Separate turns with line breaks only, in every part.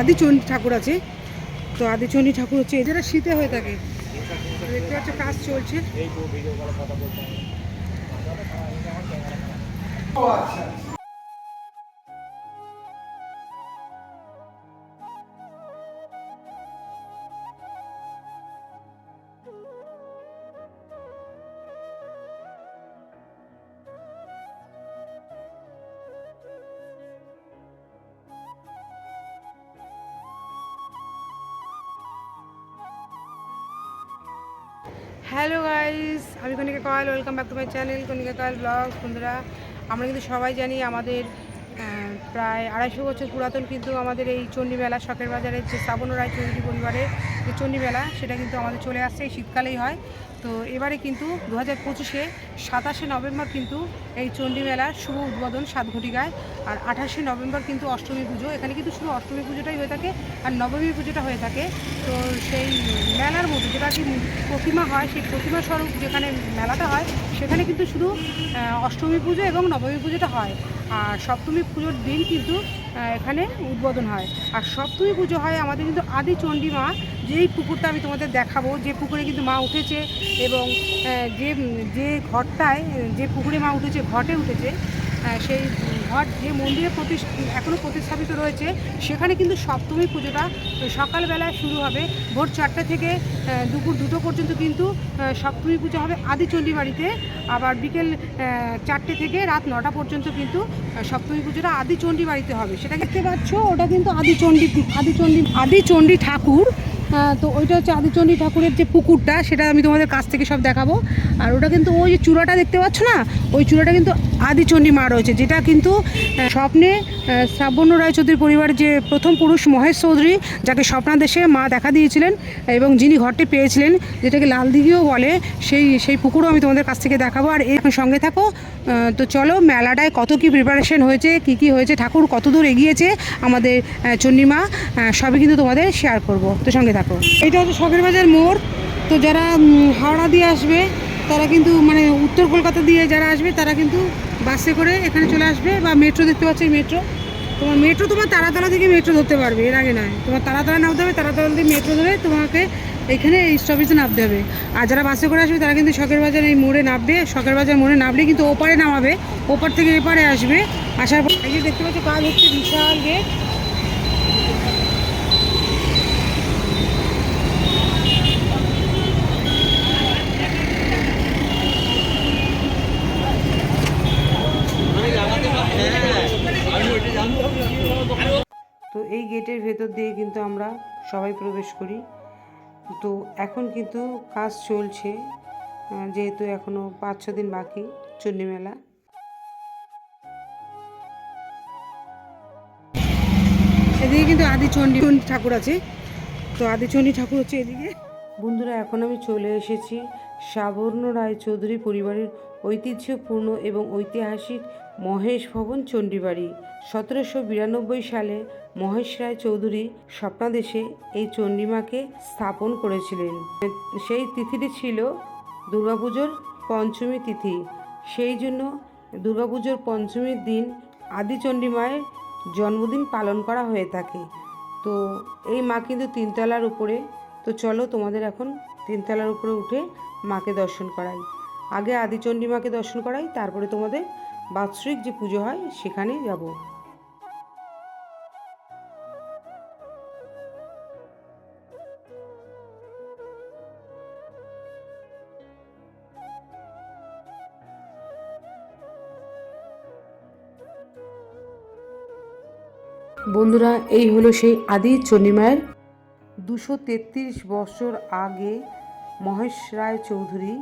আদিচণ্ডী ঠাকুর আছে। তো আদিচণ্ডী ঠাকুর হচ্ছে এদের শীতে হয়ে থাকে। দেখতে পাচ্ছ কাজ চলছে। হ্যালো গাইস, আমি Konika Koyel welcome back to my channel Konika Koyel blog. বন্ধুরা, আমরা কিন্তু সবাই জানি আমাদের প্রায় আড়াইশো বছর পুরাতন কিন্তু আমাদের এই চণ্ডীমেলা, শখের বাজারের যে শ্রাবণ রায় চৌধুরী পরিবারের যে চণ্ডী মেলা সেটা কিন্তু আমাদের চলে আসছে, এই শীতকালেই হয়। তো এবারে কিন্তু দু হাজার পঁচিশে সাতাশে নভেম্বর কিন্তু এই চণ্ডী মেলার শুভ উদ্বোধন সাত ঘটিকায় আর আঠাশে নভেম্বর কিন্তু অষ্টমী পুজো। এখানে কিন্তু শুধু অষ্টমী পুজোটাই হয়ে থাকে আর নবমী পুজোটা হয়ে থাকে। তো সেই মেলার মধ্যে যেটা কি প্রতিমা হয়, সেই প্রতিমা স্বরূপ যেখানে মেলাটা হয়, সেখানে কিন্তু শুধু অষ্টমী পুজো এবং নবমী পুজোটা হয়। আর সপ্তমী পুজোর দিন কিন্তু এখানে উদ্বোধন হয়। আর সপ্তমী পুজো হয় আমাদের কিন্তু আদি চণ্ডী মা যেই পুকুরটা আমি তোমাদের দেখাবো, যে পুকুরে কিন্তু মা উঠেছে এবং যে যে ঘরটায়, যে পুকুরে মা উঠেছে, ঘটে উঠেছে সেই ঘট যে মন্দিরে এখনও প্রতিস্থাপিত রয়েছে, সেখানে কিন্তু সপ্তমী পুজোটা সকালবেলায় শুরু হবে। ভোর চারটে থেকে দুপুর দুটো পর্যন্ত কিন্তু সপ্তমী পুজো হবে আদিচণ্ডী বাড়িতে। আবার বিকেল চারটে থেকে রাত নটা পর্যন্ত কিন্তু সপ্তমী পুজোটা আদিচণ্ডী বাড়িতে হবে। সেটা দেখতে পাচ্ছ, ওটা কিন্তু আদিচণ্ডী আদিচণ্ডী আদিচণ্ডী ঠাকুর। তো ওইটা হচ্ছে আদিচণ্ডী ঠাকুরের যে পুকুরটা, সেটা আমি তোমাদের কাছ থেকে সব দেখাবো। আর ওটা কিন্তু ওই যে চূড়াটা দেখতে পাচ্ছ না? ওই চূড়াটা কিন্তু আদিচণ্ডী মা রয়েছে, যেটা কিন্তু স্বপ্নে শ্রাবণ্য রায়চৌধুরী পরিবারের যে প্রথম পুরুষ মহেশ চৌধুরী, যাকে স্বপ্নাদেশে মা দেখা দিয়েছিলেন, এবং যিনি ঘরটি পেয়েছিলেন, যেটাকে লাল দিঘিও বলে, সেই সেই পুকুরও আমি তোমাদের কাছ থেকে দেখাবো। আর এর সঙ্গে থাকো তো চলো, মেলাটায় কত কি প্রিপারেশন হয়েছে, কি কি হয়েছে, ঠাকুর কত দূর এগিয়েছে আমাদের চণ্ডীমা সবই কিন্তু তোমাদের শেয়ার করব। তো সঙ্গে এটা হচ্ছে শখের বাজার মোড়। তো যারা হাওড়া দিয়ে আসবে, তারা কিন্তু মানে উত্তর কলকাতা দিয়ে যারা আসবে, তারা কিন্তু বাসে করে এখানে চলে আসবে বা মেট্রো দেখতে পাচ্ছ মেট্রো। তোমার মেট্রো তোমার তারাতলা থেকে মেট্রো ধরতে পারবে, এর আগে নয়। তোমার তারাতলা নামতে হবে, তারাতলা থেকে মেট্রো ধরে তোমাকে এখানে এই স্টপেজে নামতে হবে। আর যারা বাসে করে আসবে, তারা কিন্তু শখের বাজার এই মোড়ে নামবে। শখের বাজার মোড়ে নামলে কিন্তু ওপারে নামাবে, ওপার থেকে এপারে আসবে। আসার পর এই যে দেখতে পাচ্ছ, কাজ হচ্ছে বিশাল গেট তো এই গেটের ভেতর দিয়ে কিন্তু আমরা সবাই প্রবেশ করি। তো এখন কিন্তু কাজ চলছে যেহেতু এখনও পাঁচ ছ দিন বাকি চণ্ডী মেলা। এদিকে কিন্তু আদিচণ্ডী চণ্ডী ঠাকুর আছে। তো আদিচণ্ডী ঠাকুর হচ্ছে এদিকে। বন্ধুরা, এখন আমি চলে এসেছি সাবর্ণ রায় চৌধুরী পরিবারের ঐতিহ্যপূর্ণ এবং ঐতিহাসিক মহেশ ভবন চণ্ডীবাড়ি। সতেরোশো বিরানব্বই সালে মহেশ রায় চৌধুরী স্বপ্নাদেশে এই চণ্ডীমাকে স্থাপন করেছিলেন। সেই তিথিটি ছিল দুর্গাপুজোর পঞ্চমী তিথি। সেই জন্য দুর্গাপুজোর পঞ্চমীর দিন আদিচণ্ডী মায়ের জন্মদিন পালন করা হয়ে থাকে। তো এই মা কিন্তু তিনতলার উপরে। তো চলো তোমাদের এখন তিনতলার উপরে উঠে মাকে দর্শন করাই। আগে আদিচণ্ডী মাকে দর্শন করাই, তারপরে তোমাদের বাৎসরিক যে পুজো হয় সেখানে যাব। বন্ধুরা, এই হলো সেই আদি চণ্ডীমায়ের দুশো তেত্রিশ বছর আগে মহেশ রায় চৌধুরী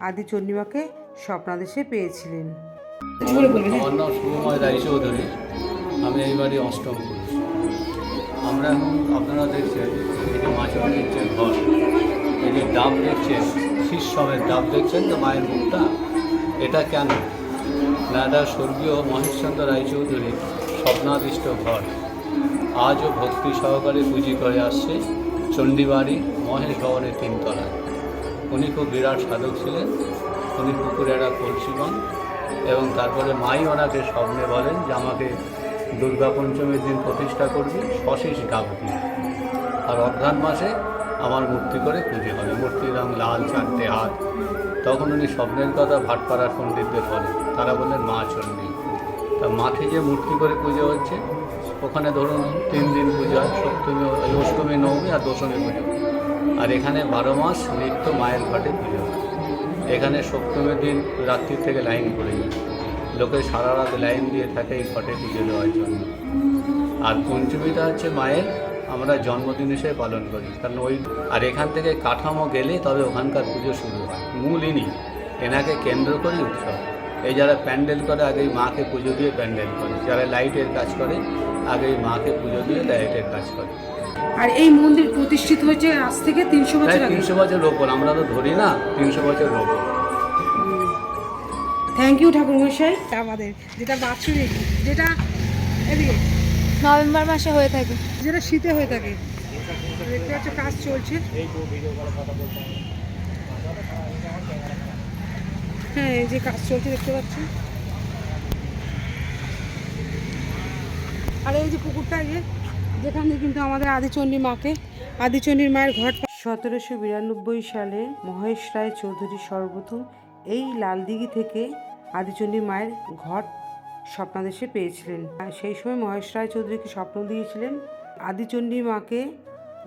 আদি চণ্ডীমাকে স্বপ্নাদেশে পেয়েছিলেন।
আমার আমি এই বাড়ি অষ্টম পুরুষ। আমরা আপনারা দেখছেন এই যে যে ঘর। যে ডাব দেখছেন শীর্ষবের ডাব দেখছেন তো মায়ের মুখটা। এটা কেন? না এটা স্বর্গীয় মহেশচন্দ্র রায়চৌধুরী স্বপ্নাদিষ্ট ঘর। আজও ভক্তি সহকারে পুঁজি করে আসছে চণ্ডীবাড়ি মহেশ ভবনের তিনতলায়। উনি খুব বিরাট সাধক ছিলেন। উনি পুকুরে একটা কলসি এবং তারপরে মাই ওনাকে স্বপ্নে বলেন যে আমাকে দুর্গা পঞ্চমীর দিন প্রতিষ্ঠা করবি অশেষ ডাক আর অঘ্রাণ মাসে আমার মূর্তি করে পুজো হবে। মূর্তির রং লাল, চারটে হাত। তখন উনি স্বপ্নের কথা ভাটপাড়ার পণ্ডিতদের বলেন। তারা বললেন, মা চণ্ডী তা মাঠে যে মূর্তি করে পুজো হচ্ছে, ওখানে ধরুন তিন দিন পুজো হয়, সপ্তমী, অষ্টমী, নবমী আর দশমী পুজো। আর এখানে বারো মাস নিত্য মায়ের ঘাটে পুজো। এখানে সপ্তমীর দিন রাত্রি থেকে লাইন পড়ে লোকে সারা রাত লাইন দিয়ে থাকে এই ঘটে পুজো দেওয়ার জন্য। আর পঞ্চমীটা হচ্ছে মায়ের আমরা জন্মদিন হিসেবে পালন করি। কারণ ওই আর এখান থেকে কাঠামো গেলে তবে ওখানকার পুজো শুরু হয়। মূল ইনি। এনাকে কেন্দ্র করে উৎসব। এই যারা প্যান্ডেল করে আগেই মাকে পুজো দিয়ে প্যান্ডেল করে। যারা লাইটের কাজ করে, আগেই মাকে পুজো দিয়ে লাইটের কাজ করে।
আর এই মন্দির প্রতিষ্ঠিত হয়েছে আজ থেকে তিনশো বছর আগে।
তিনশো বছর ওপর আমরা তো ধরি না তিনশো বছর ওপর
থ্যাংক ইউ ঠাকুর মশাই। আমাদের যেটা বাৎসরিক যেটা এদিকে।
নভেম্বর মাসে হয়ে থাকে।
যেটা শীতে হয়ে থাকে। দেখতে পাচ্ছ কাজ চলছে। হ্যাঁ এই যে কাজ চলছে দেখতে পাচ্ছ। আর এই যে পুকুরটা এই যে যেখানে কিন্তু আমাদের আদিচণ্ডী মাকে আদিচণ্ডীর মায়ের ঘর সতেরোশো বিরানব্বই সালে মহেশ রায় চৌধুরী সর্বপ্রথম এই লালদিঘি থেকে আদিচণ্ডী মায়ের ঘট স্বপ্নাদেশে পেয়েছিলেন। আর সেই সময় মহেশ রায় চৌধুরীকে স্বপ্ন দিয়েছিলেন? আদিচণ্ডী মাকে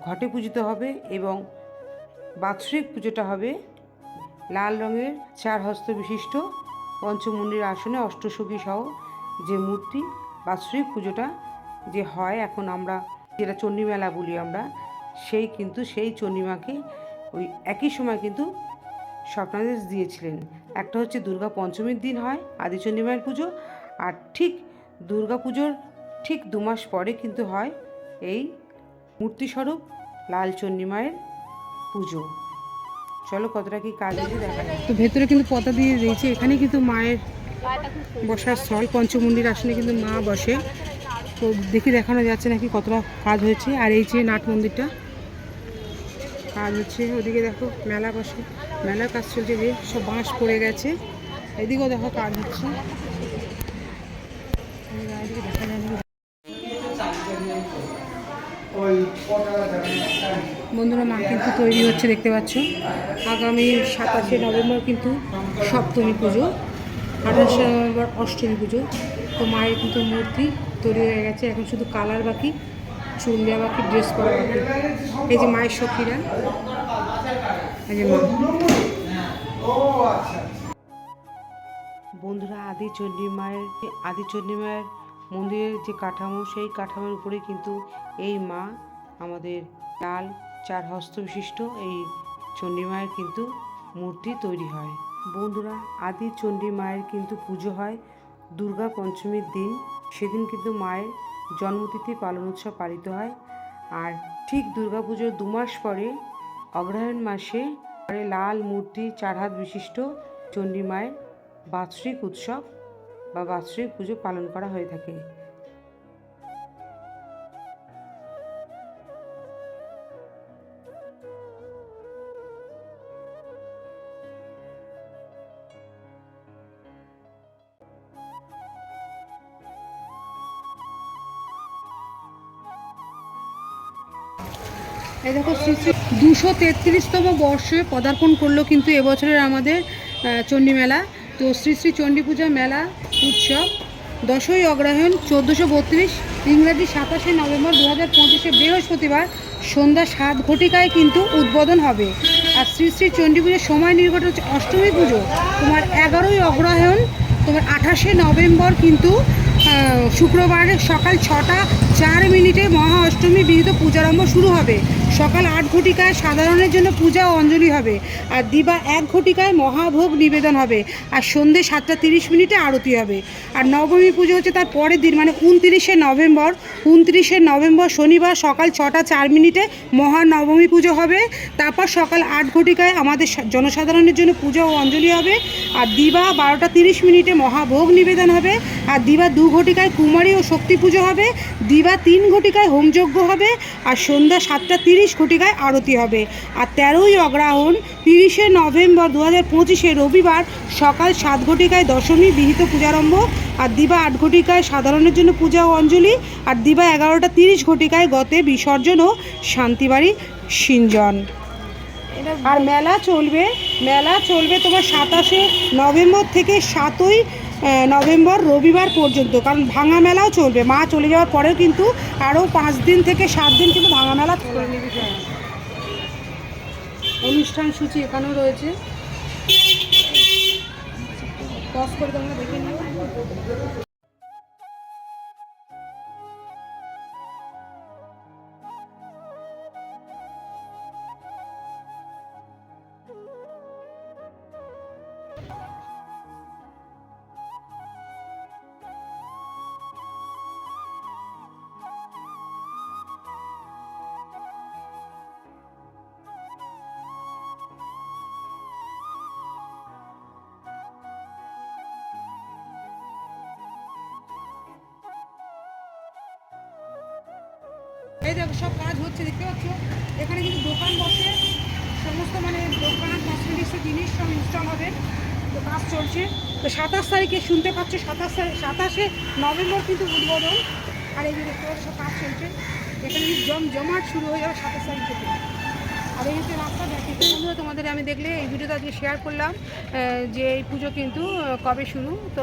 ঘটে পূজিত হবে এবং বাৎসরিক পুজোটা হবে লাল রঙের চার হস্ত বিশিষ্ট পঞ্চমুণ্ডির আসনে অষ্টসখী সহ যে মূর্তি বাৎসরিক পুজোটা যে হয়, এখন আমরা যেটা চণ্ডীমেলা বলি আমরা, সেই কিন্তু সেই চণ্ডীমাকে ওই একই সময় কিন্তু স্বপ্নাদেশ দিয়েছিলেন। একটা হচ্ছে দুর্গা পঞ্চমীর দিন হয়, আদি মায়ের পুজো, আর ঠিক দুর্গা পুজোর ঠিক দু মাস পরে কিন্তু হয় এই মূর্তিস্বরূপ লাল চণ্ডী মায়ের পুজো। চলো কতটা কি কাজ দিয়েছে দেখা তো ভেতরে কিন্তু পতা দিয়ে দিয়েছে, এখানে কিন্তু মায়ের বসার স্থল পঞ্চমুণ্ডির আসনে কিন্তু মা বসে। তো দেখি দেখানো যাচ্ছে নাকি কতটা কাজ হয়েছে। আর এই যে নাট মন্দিরটা, কাজ হচ্ছে। ওদিকে দেখো, মেলা বসে মেলার কাজ চলছে যে সব বাঁশ পড়ে গেছে। এদিকেও দেখো কাজ হচ্ছে। বন্ধুরা, মা কিন্তু তৈরি হচ্ছে, দেখতে পাচ্ছ। আগামী সাতাশে নভেম্বর কিন্তু সপ্তমী পুজো, আঠাশে নভেম্বর অষ্টমী পুজো। তো মায়ের কিন্তু মূর্তি তৈরি হয়ে গেছে। এখন শুধু কালার বাকি চুল দেওয়া বাকি ড্রেস পরা বাকি। এই যে মায়ের সখীরা, এই যে মা। বন্ধুরা আদি চণ্ডী মায়ের আদি চণ্ডী মায়ের মন্দিরের যে কাঠামো, সেই কাঠামোর উপরে কিন্তু এই মা, আমাদের লাল চার হস্ত বিশিষ্ট এই চণ্ডী মায়ের কিন্তু মূর্তি তৈরি হয়। বন্ধুরা আদি চণ্ডী মায়ের কিন্তু পুজো হয় দুর্গা পঞ্চমীর দিন, সেদিন কিন্তু মায়ের জন্মতিথি পালন উৎসব পালিত হয়। আর ঠিক দুর্গা পুজোর দু মাস পরে অগ্রহায়ণ মাসে লাল মূর্তি, চার হাত বিশিষ্ট চণ্ডী মায়ের বাৎসরিক উৎসব বা বাৎসরিক পুজো পালন করা হয়ে থাকে। এই দেখো দুশো তেত্রিশতম বর্ষে পদার্পণ করল কিন্তু এবছরের আমাদের চণ্ডী মেলা। তো শ্রী শ্রী চণ্ডী পূজা মেলা উৎসব। দশই অগ্রহায়ণ চোদ্দোশো বত্রিশ, ইংরাজি সাতাশে নভেম্বর দু হাজার পঁচিশে বৃহস্পতিবার সন্ধ্যা সাত ঘটিকায় কিন্তু উদ্বোধন হবে। আর শ্রী শ্রী চণ্ডী পুজোর সময় নির্ঘট হচ্ছে অষ্টমী পুজো। তোমার এগারোই অগ্রহায়ণ, তোমার আঠাশে নভেম্বর কিন্তু শুক্রবার সকাল ছটা চার মিনিটে মহা অষ্টমী বিহিত পূজারম্ভ শুরু হবে। সকাল আট ঘটিকায় সাধারণের জন্য পূজা ও অঞ্জলি হবে। আর দিবা এক ঘটিকায় মহাভোগ নিবেদন হবে। আর সন্ধে সাতটা তিরিশ মিনিটে আরতি হবে। আর নবমী পুজো হচ্ছে তার পরের দিন মানে উনত্রিশে নভেম্বর। উনত্রিশে নভেম্বর শনিবার সকাল ছটা চার মিনিটে মহানবমী পুজো হবে। তারপর সকাল আট ঘটিকায় আমাদের জনসাধারণের জন্য পূজা ও অঞ্জলি হবে। আর দিবা বারোটা তিরিশ মিনিটে মহাভোগ নিবেদন হবে। আর দিবা দু ঘটিকায় কুমারী ও শক্তি পুজো হবে। দিবা তিন ঘটিকায় হোমযজ্ঞ হবে। আর সন্ধ্যা সাতটা তিরিশ ঘটিকায় আরতি হবে। আর তেরোই অগ্রহায়ণ, তিরিশে নভেম্বর দু হাজার পঁচিশে রবিবার সকাল সাত ঘটিকায় দশমী, বিহিত পূজারম্ভ। আর দিবা আট ঘটিকায় সাধারণের জন্য পূজা ও অঞ্জলি। আর দিবা এগারোটা তিরিশ ঘটিকায় গতে বিসর্জন ও শান্তিবাড়ি, সিঞ্জন। আর মেলা চলবে। মেলা চলবে তোমার সাতাশে নভেম্বর থেকে সাতই নভেম্বর রবিবার পর্যন্ত, কারণ ভাঙা মেলাও চলবে। মা চলে যাওয়ার পরেও কিন্তু আরও পাঁচ দিন থেকে সাত দিন কিন্তু ভাঙা মেলা অনুষ্ঠান সূচি এখানেও রয়েছে। দেখে নিও। এই দেখো, সব কাজ হচ্ছে, দেখতে পাচ্ছ? এখানে কিন্তু দোকান বসে, সমস্ত মানে দোকান কসমেটিক্সের জিনিস সব ইনস্টল হবে। তো কাজ চলছে। তো সাতাশ তারিখে শুনতে পাচ্ছ, সাতাশ তারিখ, সাতাশে নভেম্বর কিন্তু উদ্বোধন। আর এই যে দেখতে পাচ্ছ কাজ চলছে। এখানে কিন্তু জম জমাট শুরু হয়ে যাবে সাতাশ তারিখ থেকে। আর এই হচ্ছে রাস্তা, দেখে বন্ধুরা, তোমাদের আমি দেখলে এই ভিডিওটা আজকে শেয়ার করলাম যে এই পুজো কিন্তু কবে শুরু? তো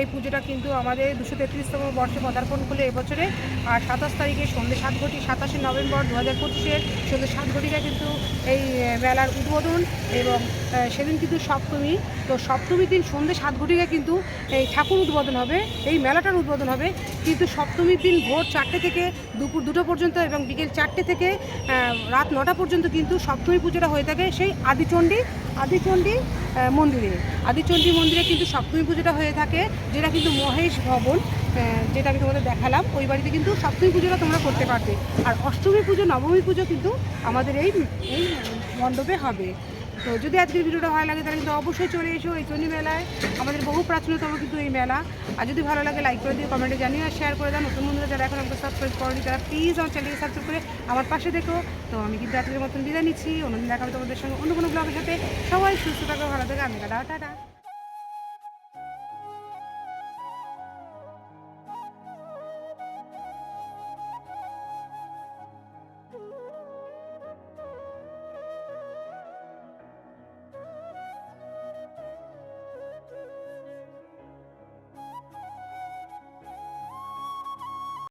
এই পুজোটা কিন্তু আমাদের দুশো তেত্রিশতম বর্ষে পদার্পণ করলে এবছরে আর সাতাশ তারিখে সন্ধ্যে সাত ঘটি, সাতাশে নভেম্বর দু হাজার পঁচিশের সন্ধ্যে সাত ঘটিকায় কিন্তু এই মেলার উদ্বোধন এবং সেদিন কিন্তু সপ্তমী। তো সপ্তমীর দিন সন্ধ্যে সাত ঘটিকায় কিন্তু এই ঠাকুর উদ্বোধন হবে, এই মেলাটার উদ্বোধন হবে। কিন্তু সপ্তমীর দিন ভোর চারটে থেকে দুপুর দুটো পর্যন্ত এবং বিকেল চারটে থেকে রাত নটা পর্যন্ত কিন্তু সপ্তমী পুজোটা হয়ে থাকে সেই আদিচণ্ডী আদিচণ্ডী মন্দিরে। আদিচণ্ডী মন্দিরে কিন্তু সপ্তমী পুজোটা হয়ে থাকে, যেটা কিন্তু মহেশ ভবন যেটা আমি তোমাদের দেখালাম। ওই বাড়িতে কিন্তু সপ্তমী পুজোটা তোমরা করতে পারবে। আর অষ্টমী পুজো, নবমী পুজো কিন্তু আমাদের এই এই মণ্ডপে হবে। তো যদি আজকের ভিডিওটা ভালো লাগে, তাহলে কিন্তু অবশ্যই চলে এসো এই চণ্ডী মেলায়। আমাদের বহু প্রাচীনতম কিন্তু এই মেলা। আর যদি ভালো লাগে লাইক করে দিও কমেন্টে জানিয়ে আর শেয়ার করে দাও। নতুন বন্ধুরা যারা এখন আমাকে সাবস্ক্রাইব করেনি, তারা প্লিজ আমার চ্যানেলকে সাবস্ক্রাইব করে আমার পাশে দেখো। তো আমি কিন্তু আজকের মতন বিদায় নিচ্ছি। অন্যদিন দেখাবো তোমাদের সঙ্গে অন্য কোনো ব্লগের সাথে। সবাই সুস্থ থাকো, ভালো থাকে। আমি টাটা।